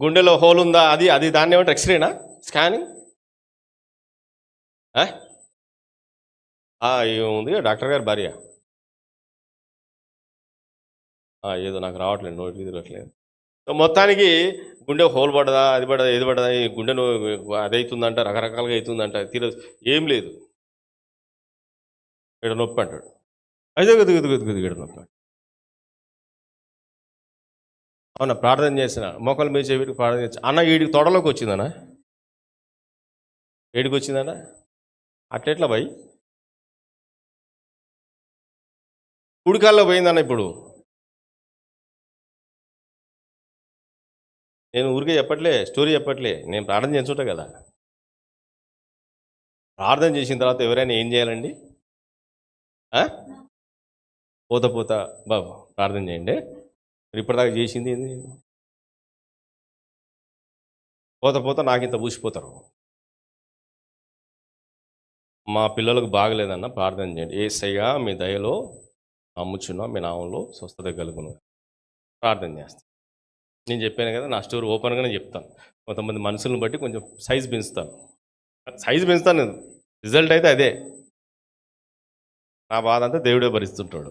గుండెలో హోల్ ఉందా? అది అది దాన్ని ఏమంటారు? ఎక్స్రేనా స్కానింగ్ ఏముంది ఉంది డాక్టర్ గారు భార్య. ఏదో నాకు రావట్లేదు నోటి తిరగట్లేదు సో మొత్తానికి గుండె హోల్ పడదా అది పడదా ఏది పడదా ఈ గుండె నొ- అది అవుతుందంట రకరకాలుగా అవుతుందంట తీర ఏం లేదు. ఇక్కడ నొప్పి అంటాడు. అయితే గదు గదు గదు గదు ఇక్కడ నొప్పి అవునా ప్రార్థన చేసిన. మోకాలు మీద చెవికి ప్రార్థన చేసి. అన్న వీడికి తొడలోకి వచ్చిందనా ఏడికి వచ్చిందనా అట్లెట్లా భయ్? కుడికాల్లో పోయిందన్న ఇప్పుడు. నేను ఊరికే చెప్పట్లే స్టోరీ చెప్పట్లే. నేను ప్రార్థన చేస్తుంటా కదా. ప్రార్థన చేసిన తర్వాత ఎవరైనా ఏం చేయాలండి? పోత పోత. బాబు ప్రార్థన చేయండి. ఇప్పటిదాకా చేసింది ఏంది? పోత పోత నాకు ఇంత పూసిపోతారు. మా పిల్లలకు బాగలేదన్న ప్రార్థన చేయండి. ఏసయ్యా మీ దయలో అమ్ముచున్నా మీ నామంలో స్వస్థత కలుగును. ప్రార్థన చేస్తాను నేను చెప్పాను కదా నా స్టోరీ ఓపెన్గానే చెప్తాను కొంతమంది మనుషులను బట్టి కొంచెం సైజ్ పెంచుతాను. సైజ్ పెంచుతాను నేను. రిజల్ట్ అయితే అదే. నా బాధ అంతా దేవుడే భరిస్తుంటాడు.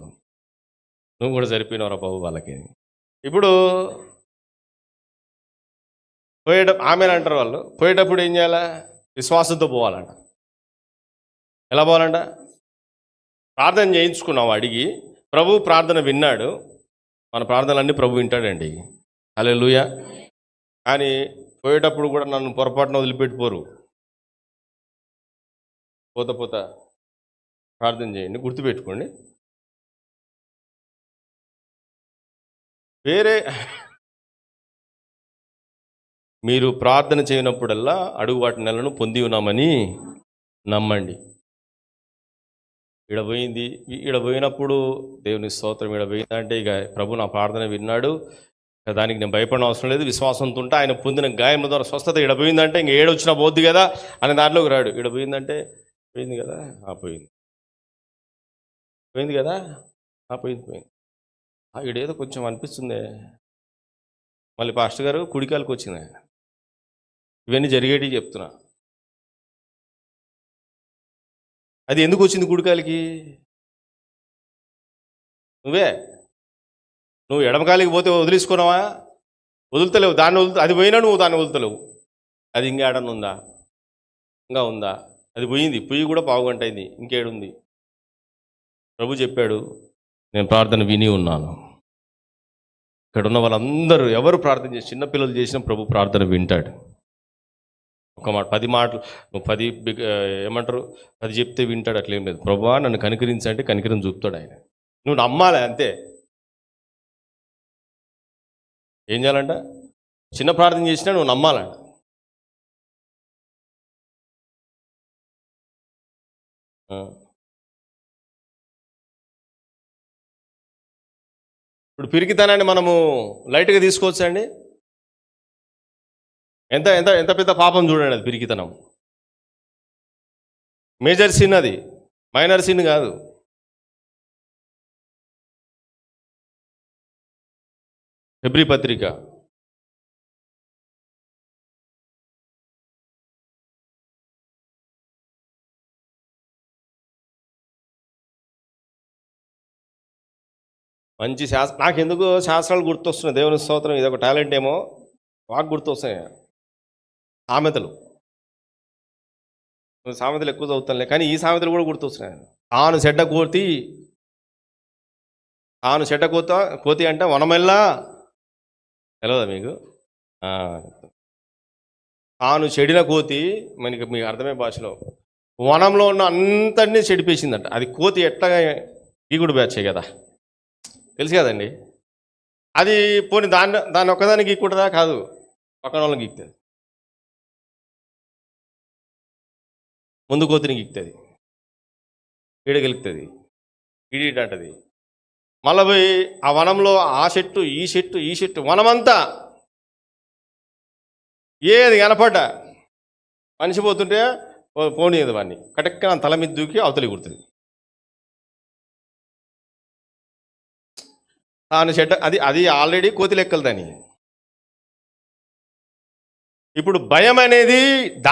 నువ్వు కూడా సరిపోయినవరా బాబు వాళ్ళకి? ఇప్పుడు పోయేట ఆమెను అంటారు వాళ్ళు. పోయేటప్పుడు ఏం చేయాలా? విశ్వాసంతో పోవాలంట. ఎలా పోవాలంట? ప్రార్థన చేయించుకున్నావు అడిగి ప్రభు ప్రార్థన విన్నాడు. మన ప్రార్థనలన్నీ ప్రభు వింటాడండి. అలే కానీ పోయేటప్పుడు కూడా నన్ను పొరపాటున వదిలిపెట్టిపోరు పోత పోత ప్రార్థన చేయండి గుర్తుపెట్టుకోండి. వేరే మీరు ప్రార్థన చేయనప్పుడల్లా అడుగు వాటి నెలను పొంది ఉన్నామని నమ్మండి. ఈడ పోయింది ఈడ పోయినప్పుడు దేవుని స్తోత్రం ఈడ పోయిందంటే ఇక ప్రభు నా ప్రార్థన విన్నాడు. దానికి నేను భయపడిన అవసరం లేదు. విశ్వాసంతో ఉంటే ఆయన పొందిన గాయం ద్వారా స్వస్థత ఈడ పోయిందంటే ఇంక ఏడొచ్చినా పోద్ది కదా అనే దాంట్లోకి రాడు. ఈడ పోయిందంటే పోయింది కదా ఆ పోయింది. పోయింది కదా ఆ పోయింది పోయింది. ఈడేదో కొంచెం అనిపిస్తుంది. మళ్ళీ పాస్టర్ గారు కుడికాలకు వచ్చింది. ఇవన్నీ జరిగేటివి చెప్తున్నా. అది ఎందుకు వచ్చింది కుడికాలికి? నువ్వే. నువ్వు ఎడమకాలికి పోతే వదిలేసుకున్నావా? వదులుతలేవు. దాన్ని వదులు అది పోయినా నువ్వు దాన్ని వదులుతలేవు. అది ఇంకా ఏడన్నా ఉందా? ఇంకా ఉందా? అది పోయింది. పొయ్యి కూడా పావుగంట అయింది. ఇంకేడుంది? ప్రభు చెప్పాడు నేను ప్రార్థన విని ఉన్నాను. ఇక్కడ ఉన్న వాళ్ళందరూ ఎవరు ప్రార్థన చేసి చిన్నపిల్లలు చేసిన ప్రభు ప్రార్థన వింటాడు. ఒక మాట పది మాటలు పది బిగ్ ఏమంటారు? పది చెప్తే వింటాడు అట్లేం లేదు. ప్రభా నన్ను కనికరించంటే కనికరం చూపుతాడు ఆయన. నువ్వు నమ్మాలి అంతే. ఏం చేయాలంట? చిన్న ప్రార్థన చేసినా నువ్వు నమ్మాలంట. ఇప్పుడు పిరికితనాన్ని మనము లైట్గా తీసుకోవచ్చండి? ఎంత ఎంత ఎంత పెద్ద పాపం చూడండి అది పిరికితనం. మేజర్ సిన్ అది మైనర్ సిన్ కాదు. ఫిబ్రి పత్రిక. మంచి శాస్త్ర నాకు ఎందుకు శాస్త్రాలు గుర్తొస్తున్నాయి? దేవుని స్తోత్రం ఇది ఒక టాలెంట్ ఏమో. వాక్ గుర్తొస్తున్నాయి. సామెతలు. సామెతలు ఎక్కువ చదువుతానులే కానీ ఈ సామెతలు కూడా గుర్తొస్తున్నాయి. తాను చెడ్డ కోతి తాను చెడ్డ కోత కోతి అంటే వనమెల్లా. తెలియదా మీకు? ఆను తాను చెడిన కోతి మనకి మీకు అర్థమయ్యే భాషలో వనంలో ఉన్న అంతటినీ చెడిపేసిందంట. అది కోతి ఎట్లాగా ఈగుడు బ్యాచే కదా. తెలుసు కదండి. అది పోనీ దాన్ని దాన్ని ఒక్కదానికి గీక్కుంటుందా? కాదు. పక్కన వాళ్ళని గీక్తుంది. ముందు కోతిని గీక్తుంది. ఈడ గెలుపుతుంది ఈడీట అంటది. మళ్ళీ పోయి ఆ వనంలో ఆ చెట్టు ఈ చెట్టు ఈ చెట్టు వనమంతా ఏది కనపడ్డా? మనిషి పోతుంటే పో- పోనీయదు వాడిని కటక్కన తల మీద దూకి అవతలి కుడుతుంది. తాను చెడ్డ అది అది ఆల్రెడీ కోతి లెక్కలు దాని ఇప్పుడు భయం అనేది